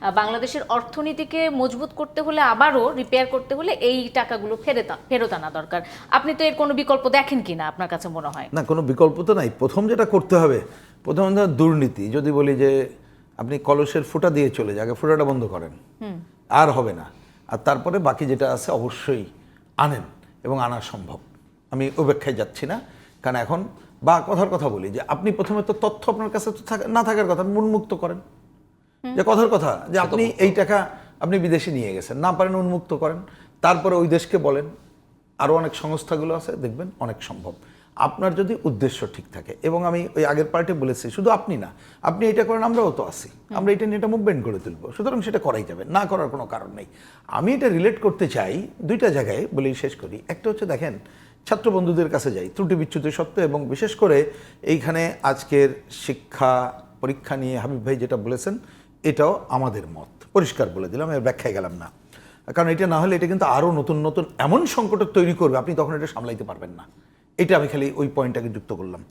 বাংলাদেশের অর্থনীতিকে মজবুত করতে হলে আবারও রিপেয়ার করতে হলে এই টাকাগুলো ফেরত ফেরত আনা দরকার। আপনি তো এর কোনো বিকল্প দেখেন কি না আপনার কাছে মনে হয়? না কোনো বিকল্প তো নাই। প্রথম যেটা করতে হবে প্রথম দুর্নীতি। যদি বলি যে আপনি কলসের ফুটা দিয়ে চলে যাকে ফুটাটা বন্ধ করেন। আর হবে না। আর তারপরে বাকি যেটা আছে অবশ্যই আনেন এবং আনা সম্ভব। আমি উপেক্ষায় যাচ্ছি না কারণ এখন বা কথার কথা বলি যে আপনি প্রথমে তো তথ্য আপনার কাছে না থাকার কথা উন্মুক্ত করেন। যে কথার কথা যে আপনি এই টাকা আপনি বিদেশে নিয়ে গেছেন। না পারেন উন্মুক্ত করেন। তারপরে ওই দেশকে বলেন আরও অনেক সংস্থাগুলো আছে দেখবেন অনেক সম্ভব। আপনার যদি উদ্দেশ্য ঠিক থাকে এবং আমি ওই আগের পার্টে বলেছি শুধু আপনি না আপনি এটা করেন আমরাও তো আছি। আমরা এটা নিয়ে এটা মুভমেন্ট করে তুলবো। সুতরাং সেটা করাই যাবে না করার কোনো কারণ নেই। আমি এটা রিলেট করতে চাই দুইটা জায়গায় বলেই শেষ করি। একটা হচ্ছে দেখেন ছাত্র বন্ধুদের কাছে যাই ত্রুটি বিচ্যুতি সত্ত্বেও এবং বিশেষ করে এইখানে আজকের শিক্ষা পরীক্ষা নিয়ে হাবিব ভাই যেটা বলেছেন এটাও আমাদের মত। পরিষ্কার বলে দিলাম, এর ব্যাখ্যায় গেলাম না। কারণ এটা না হলে এটা কিন্তু আরও নতুন নতুন এমন সংকটের তৈরি করবে, আপনি তখন এটা সামলাইতে পারবেন না। এটা আমি খালি ওই পয়েন্টটাকে যুক্ত করলাম।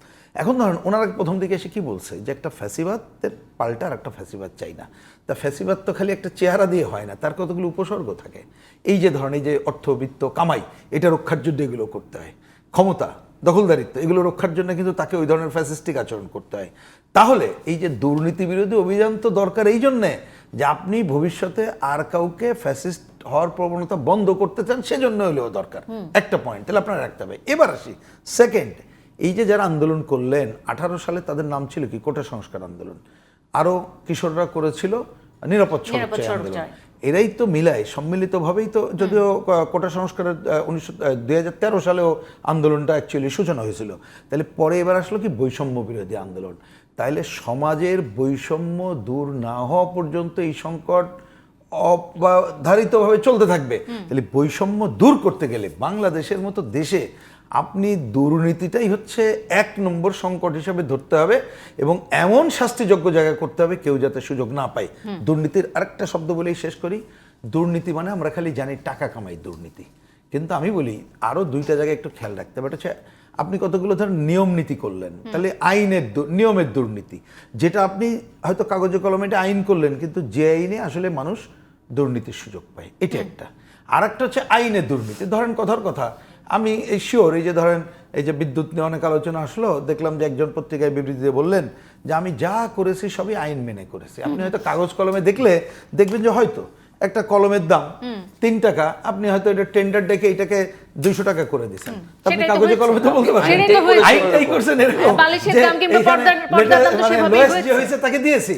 এখন ধরেন ওনারা প্রথম দিকে এসে কি বলছে? যে একটা ফ্যাসিবাদের পাল্টা আর একটা ফ্যাসিবাদ চাই না। তা ফ্যাসিবাদ তো খালি একটা চেহারা দিয়ে হয় না, তার কতগুলো উপসর্গ থাকে? এই যে ধরেন এই যে অর্থবিত্ত কামাই, এটা রক্ষার জন্য এগুলো করতে হয়। ক্ষমতা দখলদারিত্ব এগুলো রক্ষার জন্য কিন্তু তাকে ওই ধরনের ফ্যাসিস্টিক আচরণ করতে হয়। তাহলে এই যে দুর্নীতি বিরোধী অভিযান তো দরকার এই জন্যে যে আপনি ভবিষ্যতে আর কাউকে ফ্যাসিস্ট হওয়ার প্রবণতা বন্ধ করতে চান সেজন্য হলেও দরকার। একটা পয়েন্ট তাহলে আপনার রাখতে হবে। এবার আসি। সেকেন্ড এই যে যারা আন্দোলন করলেন আঠারো সালে তাদের নাম ছিল কি? কোটা সংস্কার আন্দোলন। আরও কিশোররা করেছিল নিরাপদ সড়ক চাই এরাই তো মিলায় সম্মিলিতভাবেই তো যদিও কোটা সংস্কারের উনিশশো দুই হাজার তেরো সালেও আন্দোলনটা অ্যাকচুয়ালি সূচনা হয়েছিল। তাহলে পরে এবার আসলো কি বৈষম্য বিরোধী আন্দোলন? তাইলে সমাজের বৈষম্য দূর না হওয়া পর্যন্ত এই সংকট অবাধারিতভাবে চলতে থাকবে। তাহলে বৈষম্য দূর করতে গেলে বাংলাদেশের মতো দেশে আপনি দুর্নীতিটাই হচ্ছে এক নম্বর সংকট হিসেবে ধরতে হবে এবং এমন শাস্তিযোগ্য জায়গায় করতে হবে কেউ যাতে সুযোগ না পায়। দুর্নীতির আরেকটা শব্দ বলেই শেষ করি। দুর্নীতি মানে আমরা খালি জানি টাকা কামাই দুর্নীতি। কিন্তু আমি বলি আরও দুইটা জায়গায় একটু খেয়াল রাখতে হবে। হচ্ছে আপনি কতগুলো ধরেন নিয়ম নীতি করলেন তাহলে আইনের নিয়মের দুর্নীতি। যেটা আপনি হয়তো কাগজে কলমে এটা আইন করলেন কিন্তু যে আইনে আসলে মানুষ দুর্নীতির সুযোগ পায়। এটা একটা। আর একটা হচ্ছে আইনের দুর্নীতি। ধরেন কথার কথা আমি এই শিওর এই যে ধরেন এই যে বিদ্যুৎ নিয়ে অনেক আলোচনা আসলো দেখলাম যে একজন পত্রিকায় বিবৃতিতে বললেন যে আমি যা করেছি সবই আইন মেনে করেছি। আপনি হয়তো কাগজ কলমে দেখলে দেখবেন যে হয়তো একটা কলমের দাম তিন টাকা আপনি হয়তো এটা টেন্ডার ডেকে এটাকে দুইশো টাকা করে দিচ্ছেন আপনি কাগজে কলমে তো বলতে পারেন আইনটাই করছেন এরকম বালিশের যে দাম কিংবা এইখানে পর্দার- পর্দার দাম তো মানে হয়েছে। হয়েছে তাকে দিয়েছি।